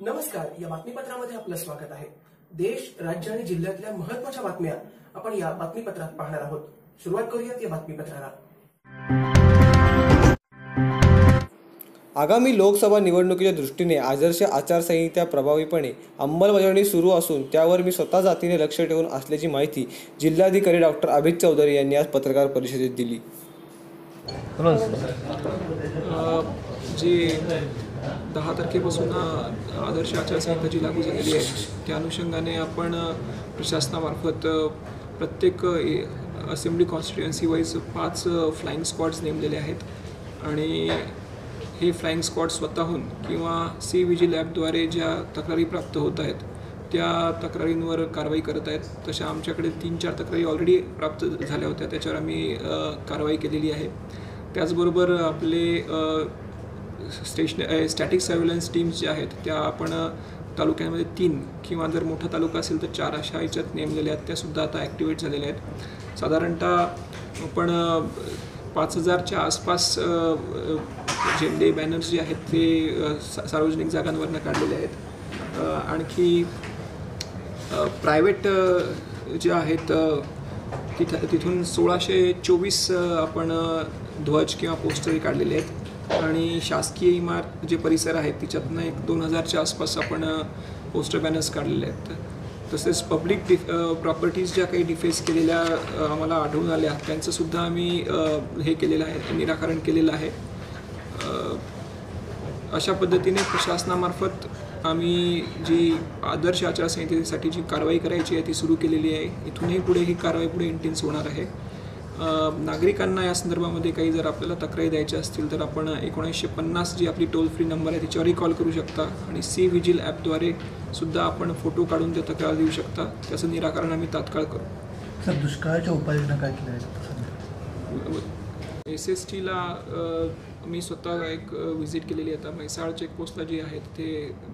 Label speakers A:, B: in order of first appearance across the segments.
A: नमस्कार या बातमीपत्रामध्ये आपलं स्वागत आहे. देश राज्य आणि जिल्ह्यातल्या महत्त्वाच्या बातम्या आपण या बातमीपत्रात पाहणार आहोत. सुरुवात करूयात या बातमीपत्राला.
B: आगामी लोकसभा निवडणुकीच्या दृष्टीने आदर्श आचारसंहिता प्रभावीपणे अंमलबजावणी सुरू असून त्यावर मी स्वतः जातीने लक्ष ठेवून असल्याची माहिती जिल्हाधिकारी डॉक्टर अभित चौधरी यांनी आज पत्रकार परिषदेत दिली.
C: जी दहा तारखेपासून आदर्श आचारसंहिता जी लागू झालेली आहे. त्या अनुषंगाने आपण प्रशासनामार्फत प्रत्येक असेंब्ली कॉन्स्टिट्युएन्सी वाईज पाच फ्लाईंग स्क्वॉड्स नेमलेले आहेत. आणि हे फ्लाईंग स्क्वॉड स्वतःहून किंवा सी व्ही जी लॅबद्वारे ज्या तक्रारी प्राप्त होत आहेत त्या तक्रारींवर कारवाई करत आहेत. तशा आमच्याकडे तीन चार तक्रारी ऑलरेडी प्राप्त झाल्या होत्या. त्याच्यावर आम्ही कारवाई केलेली आहे. त्याचबरोबर आपले स्टेशन स्टॅटिक सर्व्हिलन्स टीम्स ज्या आहेत त्या आपण तालुक्यांमध्ये तीन किंवा जर मोठा तालुका असेल तर चार अशा याच्यात नेमलेल्या आहेत. त्यासुद्धा आता ॲक्टिवेट झालेल्या आहेत. साधारणतः आपण पाच हजारच्या आसपास झेंडे बॅनर्स जे आहेत ते सा- सार्वजनिक जागांवरनं काढलेले आहेत. आणखी प्रायव्हेट जे आहेत तिथं तिथून सोळाशे चोवीस आपण ध्वज किंवा पोस्टरही काढलेले आहेत. आणि शासकीय इमारत जे परिसर आहेत तिच्यातनं एक दोन हजारच्या आसपास आपण पोस्टर बॅनर्स काढलेले आहेत. तसेच पब्लिक डि प्रॉपर्टीज ज्या काही डिफेस केलेल्या आम्हाला आढळून आल्या त्यांचंसुद्धा आम्ही हे केलेलं आहे निराकरण केलेलं आहे. अशा पद्धतीने प्रशासनामार्फत आम्ही जी आदर्श आचारसंहितेसाठी जी कारवाई करायची आहे ती सुरू केलेली आहे. इथूनही पुढे ही कारवाई पुढे इंटेन्स होणार आहे. नागरिकांना या संदर्भामध्ये काही जर आपल्याला तक्रारी द्यायच्या असतील तर आपण एकोणीसशे पन्नास जी आपली टोल फ्री नंबर आहे त्याच्यावरही कॉल करू शकता आणि सी विजिल ॲपद्वारे सुद्धा आपण फोटो काढून त्या तक्रार देऊ शकता. त्याचं निराकरण आम्ही तात्काळ करू.
D: सर दुष्काळाच्या उपाययोजना काय केल्या
C: एस एस टीला मी स्वतः एक व्हिजिट केलेली आहे. आता म्हैसाळ चेकपोस्टला जी आहेत ते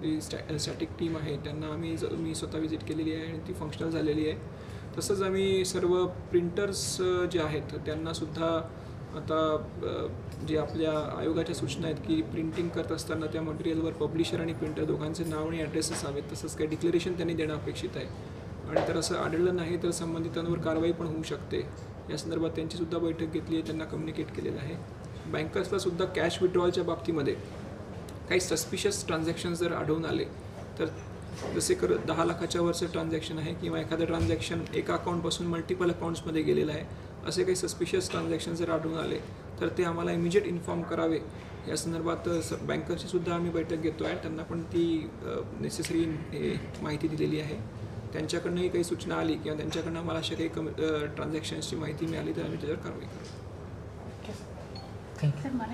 C: जी स्टॅ स्टॅटिक टीम आहे त्यांना आम्ही मी स्वतः व्हिजिट केलेली आहे आणि ती फंक्शनल झालेली आहे. तसंच आम्ही सर्व प्रिंटर्स जे आहेत त्यांनासुद्धा आता जे आपल्या आयोगाच्या सूचना आहेत की प्रिंटिंग करत असताना त्या मटेरियलवर पब्लिशर आणि प्रिंटर दोघांचे नाव आणि ॲड्रेसेस हवेत तसंच काही डिक्लेरेशन त्यांनी देणं अपेक्षित आहे. आणि तर असं आढळलं नाही तर संबंधितांवर कारवाई पण होऊ शकते. या संदर्भात त्यांचीसुद्धा बैठक घेतली आहे त्यांना कम्युनिकेट केलेलं आहे. बँकर्सला सुद्धा कॅश विड्रॉलच्या बाबतीमध्ये काही सस्पिशियस ट्रान्झॅक्शन जर आढळून आले तर जसे कर दहा लाखाच्या वरचं ट्रान्झॅक्शन आहे किंवा एखादं ट्रान्झॅक्शन एका अकाउंटपासून मल्टिपल अकाउंट्समध्ये गेलेलं आहे असे काही सस्पिशियस ट्रान्झॅक्शन जर आढळून आले तर ते आम्हाला इमिजिएट इन्फॉर्म करावे. या संदर्भात स बँकर्सची सुद्धा आम्ही बैठक घेतो आहे त्यांना पण ती नेसेसरी माहिती दिलेली आहे. त्यांच्याकडनंही काही सूचना आली किंवा त्यांच्याकडनं आम्हाला अशा काही कमी ट्रान्झॅक्शन्सची माहिती मिळाली तर आम्ही त्याच्यावर कारवाई करू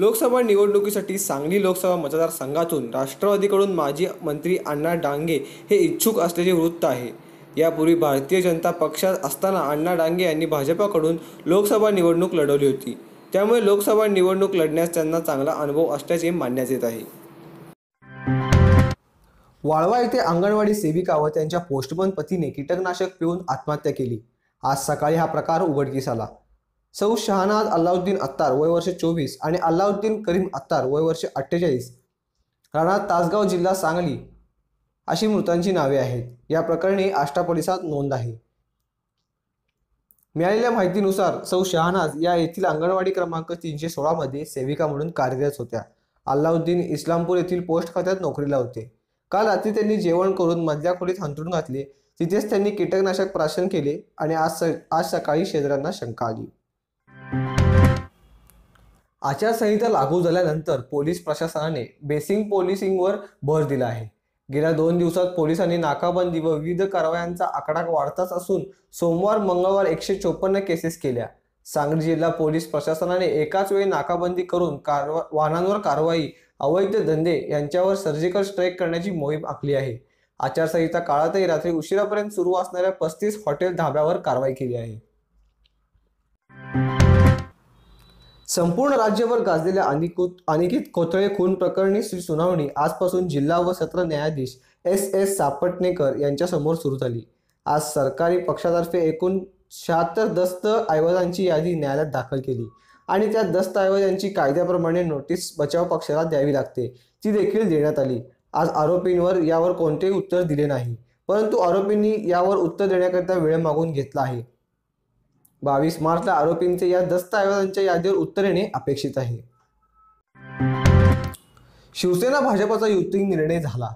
B: लोकसभा निवडणुकीसाठी सांगली लोकसभा मतदारसंघातून राष्ट्रवादीकडून माजी मंत्री अण्णा डांगे हे इच्छुक असल्याचे वृत्त आहे. यापूर्वी भारतीय जनता पक्षात असताना अण्णा डांगे यांनी भाजपाकडून लोकसभा निवडणूक लढवली होती. त्यामुळे लोकसभा निवडणूक लढण्यास त्यांना चांगला अनुभव असल्याचे मानण्यात येत आहे. वाळवा येथे अंगणवाडी सेविका व त्यांच्या पोस्टमन पतीने कीटकनाशक पिऊन आत्महत्या केली. आज सकाळी हा प्रकार उघडकीस आला. सौ शहानाज अल्लाउद्दीन अत्तार वय वर्ष चोवीस आणि अल्लाउद्दीन करीम अत्तार वय वर्ष अठ्ठेचाळीस. राणा तासगाव जिल्हा सांगली अशी मृतांची नावे आहेत. या प्रकरणी आष्टा पोलिसात नोंद आहे. मिळालेल्या माहितीनुसार सौ शहानाज या येथील अंगणवाडी क्रमांक तीनशे सोळामध्ये सेविका म्हणून कार्यरत होत्या. अल्लाउद्दीन इस्लामपूर येथील पोस्ट खात्यात नोकरीला होते. काल रात्री त्यांनी जेवण करून मधल्या खोलीत हंतरून घातले. तिथेच त्यांनी कीटकनाशक प्राशन केले आणि आज स आज सकाळी शेजाऱ्यांना शंका आली. आचारसंहिता लागू झाल्यानंतर पोलीस प्रशासनाने बेसिंग पोलिसिंगवर भर दिला आहे. गेल्या दोन दिवसात पोलिसांनी नाकाबंदी व विविध कारवायांचा आकडा वाढताच असून सोमवार मंगळवार एकशे चोपन्न केसेस केल्या. सांगली जिल्हा पोलीस प्रशासनाने एकाच वेळी नाकाबंदी करून कारवा वाहनांवर कारवाई अवैध धंदे यांच्यावर सर्जिकल स्ट्राईक करण्याची मोहीम आखली आहे. आचारसंहिता काळातही रात्री उशिरापर्यंत सुरू असणाऱ्या पस्तीस हॉटेल धाब्यावर कारवाई केली आहे. संपूर्ण राज्यभर गाजलेल्या अनिकुत अनिकित कोथळे खून प्रकरणी सुनावणी आजपासून जिल्हा व सत्र न्यायाधीश एस एस सापटणेकर यांच्यासमोर सुरू झाली. आज सरकारी पक्षातर्फे एकूण शहात्तर दस्तऐवजांची यादी न्यायालयात दाखल केली आणि त्या दस्तऐवजांची कायद्याप्रमाणे नोटीस बचाव पक्षाला द्यावी लागते ती देखील देण्यात आली. आज आरोपींवर यावर कोणतेही उत्तर दिले नाही परंतु आरोपींनी यावर उत्तर देण्याकरिता वेळ मागून घेतला आहे. बावीस मार्चला आरोपींचे या दस्तऐवजांच्या यादीवर उत्तर येणे अपेक्षित आहे. शिवसेना भाजपचा युती निर्णय झाला.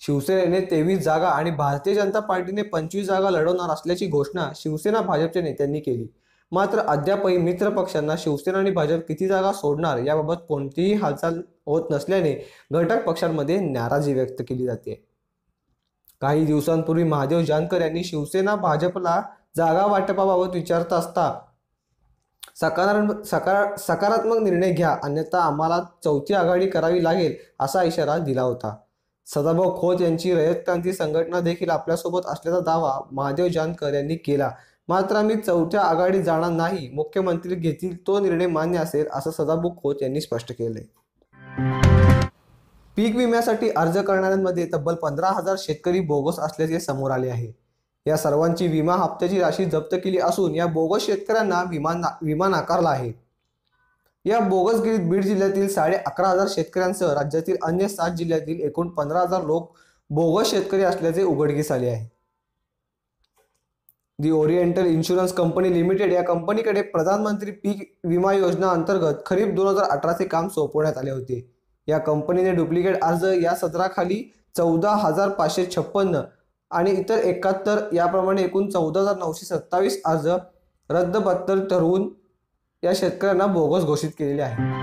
B: शिवसेनेने तेवीस जागा आणि भारतीय जनता पार्टीने पंचवीस जागा लढवणार असल्याची घोषणा शिवसेना भाजपच्या नेत्यांनी केली. मात्र अद्यापही मित्र पक्षांना शिवसेना आणि भाजप किती जागा सोडणार याबाबत कोणतीही हालचाल होत नसल्याने घटक पक्षांमध्ये नाराजी व्यक्त केली जाते. काही दिवसांपूर्वी महादेव जानकर यांनी शिवसेना भाजपला जागा वाटपाबाबत विचारत असता सकारात्मक सकार सकारात्मक निर्णय घ्या अन्यथा आम्हाला चौथी आघाडी करावी लागेल असा इशारा दिला होता. सदाभाऊ खोत यांची रयत क्रांती संघटना देखील आपल्यासोबत असल्याचा दावा महादेव जानकर यांनी केला. मात्र आम्ही चौथ्या आघाडी जाणार नाही मुख्यमंत्री घेतील तो निर्णय मान्य असेल असं सदाभाऊ खोत यांनी स्पष्ट केले. पीक विम्यासाठी अर्ज करणाऱ्यांमध्ये तब्बल पंधरा हजार शेतकरी बोगस असल्याचे समोर आले आहे. या सर्वांची विमा हप्त्याची राशी जप्त केली असून या बोगस शेतकऱ्यांना विमा ना विमा नाकारला आहे. या बोगसगिरीत बीड जिल्ह्यातील साडे अकरा हजार शेतकऱ्यांसह राज्यातील अन्य सात जिल्ह्यातील एकूण पंधरा हजार लोक बोगस शेतकरी असल्याचे उघडकीस आले आहे. The oriental insurance company limited या कंपनीकडे प्रधानमंत्री पीक विमा योजना अंतर्गत खरीप दोन हजार अठराचे काम सोपवण्यात आले होते. या कंपनीने डुप्लिकेट अर्ज या सदराखाली चौदा हजार पाचशे छप्पन्न आणि इतर एकाहत्तर याप्रमाणे एकूण चौदा हजार नऊशे सत्तावीस अर्ज रद्दबत्तर ठरवून या शेतकऱ्यांना बोगस घोषित केलेले आहे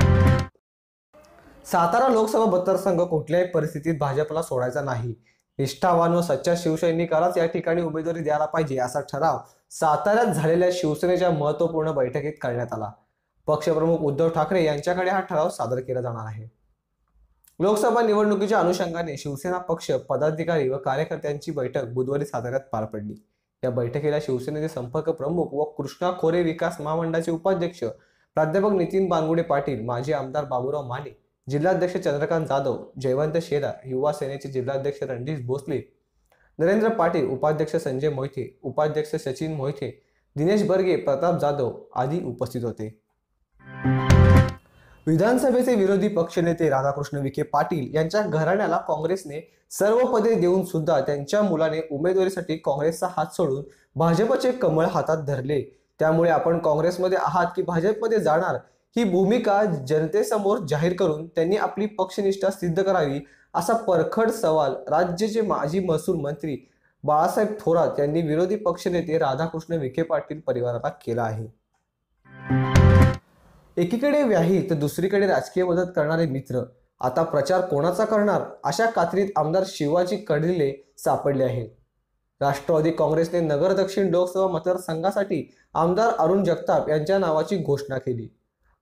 B: सातारा लोकसभा मतदारसंघ कुठल्याही परिस्थितीत भाजपला सोडायचा नाही. निष्ठावान व सच्चा शिवसैनिकालाच या ठिकाणी उमेदवारी द्यायला पाहिजे असा ठराव साताऱ्यात झालेल्या शिवसेनेच्या महत्त्वपूर्ण बैठकीत करण्यात आला. पक्षप्रमुख उद्धव ठाकरे यांच्याकडे हा ठराव सादर केला जाणार आहे. लोकसभा निवडणुकीच्या अनुषंगाने शिवसेना पक्ष पदाधिकारी व कार्यकर्त्यांची बैठक बुधवारी साताऱ्यात पार पडली. या बैठकीला शिवसेनेचे संपर्क प्रमुख व कृष्णा खोरे विकास महामंडळाचे उपाध्यक्ष प्राध्यापक नितीन बांगुडे पाटील माजी आमदार बाबूराव माने जिल्हाध्यक्ष चंद्रकांत जाधव जयवंत शेलार युवा सेनेचे जिल्हाध्यक्ष रणजित भोसले नरेंद्र पाटील उपाध्यक्ष संजय मोहिते उपाध्यक्ष सचिन मोहिते दिनेश बर्गे प्रताप जाधव आदी उपस्थित होते. विधानसभेचे विरोधी पक्षनेते राधाकृष्ण विखे पाटील यांच्या घराण्याला काँग्रेसने सर्व पदे देऊन सुद्धा त्यांच्या मुलाने उमेदवारीसाठी काँग्रेसचा हात सोडून भाजपचे कमळ हातात धरले. त्यामुळे आपण काँग्रेसमध्ये आहात की भाजपमध्ये जाणार ही भूमिका जनतेसमोर जाहीर करून त्यांनी आपली पक्षनिष्ठा सिद्ध करावी असा परखड सवाल राज्याचे माजी महसूल मंत्री बाळासाहेब थोरात यांनी विरोधी पक्षनेते राधाकृष्ण विखे पाटील परिवाराला केला आहे. एकीकडे व्याही तर दुसरीकडे राजकीय मदत करणारे मित्र. आता प्रचार कोणाचा करणार? अशा कात्रीत आमदार शिवाजी कडिले सापडले आहेत. राष्ट्रवादी काँग्रेसने नगर दक्षिण लोकसभा मतदारसंघासाठी आमदार अरुण जगताप यांच्या नावाची घोषणा केली.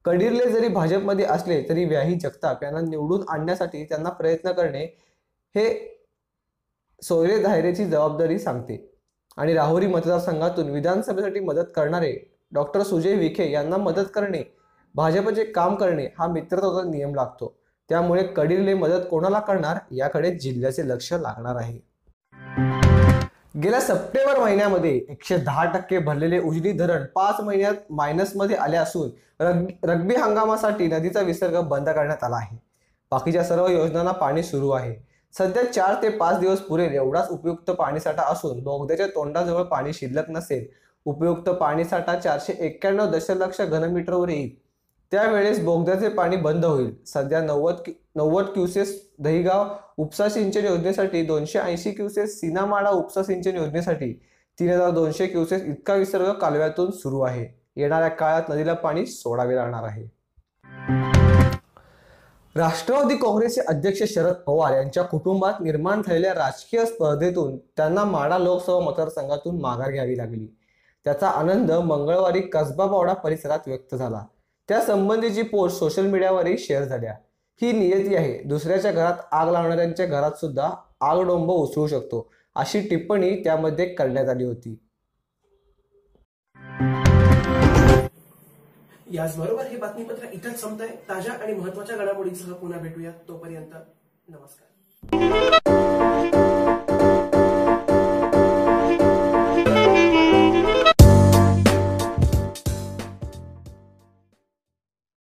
B: कडिर्ले जरी भाजपमध्ये असले तरी व्याही जगताप यांना निवडून आणण्यासाठी त्यांना प्रयत्न करणे हे सोयरे धायरेची जबाबदारी सांगते. आणि राहुरी मतदारसंघातून विधानसभेसाठी मदत करणारे डॉक्टर सुजय विखे यांना मदत करणे भाजपचे काम करणे हा मित्रत्वाचा नियम लागतो. त्यामुळे कडीले मदत कोणाला करणार? याकडे जिल्ह्याचे लक्ष लागणार आहे. गेल्या सप्टेंबर महिन्यामध्ये एकशे दहा टक्के भरलेले उजनी धरण पाच महिन्यात मायनसमध्ये आले असून रग हंगामासाठी नदीचा विसर्ग बंद करण्यात आला आहे. बाकीच्या सर्व योजनांना पाणी सुरू आहे. सध्या चार ते पाच दिवस पुरेल एवढाच उपयुक्त पाणीसाठा असून बोगद्याच्या तोंडाजवळ पाणी शिल्लक नसेल. उपयुक्त पाणीसाठा चारशे एक्क्याण्णव दशलक्ष घनमीटरवर येईल. त्यावेळेस बोगद्याचे पाणी बंद होईल. सध्या नव्वद नव्वद क्युसेस दहिगाव उपसा सिंचन योजनेसाठी दोनशे ऐंशी क्युसेस सीनामाळा उपसा सिंचन योजनेसाठी तीन हजार दोनशे क्युसेस इतका विसर्ग कालव्यातून सुरू आहे. येणाऱ्या काळात नदीला पाणी सोडावे लागणार आहे. राष्ट्रवादी काँग्रेसचे अध्यक्ष शरद पवार यांच्या कुटुंबात निर्माण झालेल्या राजकीय स्पर्धेतून त्यांना माडा लोकसभा मतदारसंघातून माघार घ्यावी लागली. त्याचा आनंद मंगळवारी कसबा बावडा परिसरात व्यक्त झाला. त्या संबंधीची पोस्ट सोशल मीडियावरही शेअर झाल्या. ही नियती आहे. दुसऱ्याच्या घरात आग लावणाऱ्यांच्या घरात सुद्धा आगडोंब उसळू शकतो अशी टिप्पणी त्यामध्ये करण्यात आली होती.
A: याचबरोबर हे बातमीपत्र इथंच संपतंय. ताज्या आणि महत्त्वाच्या घडामोडींसह पुन्हा भेटूया तोपर्यंत नमस्कार.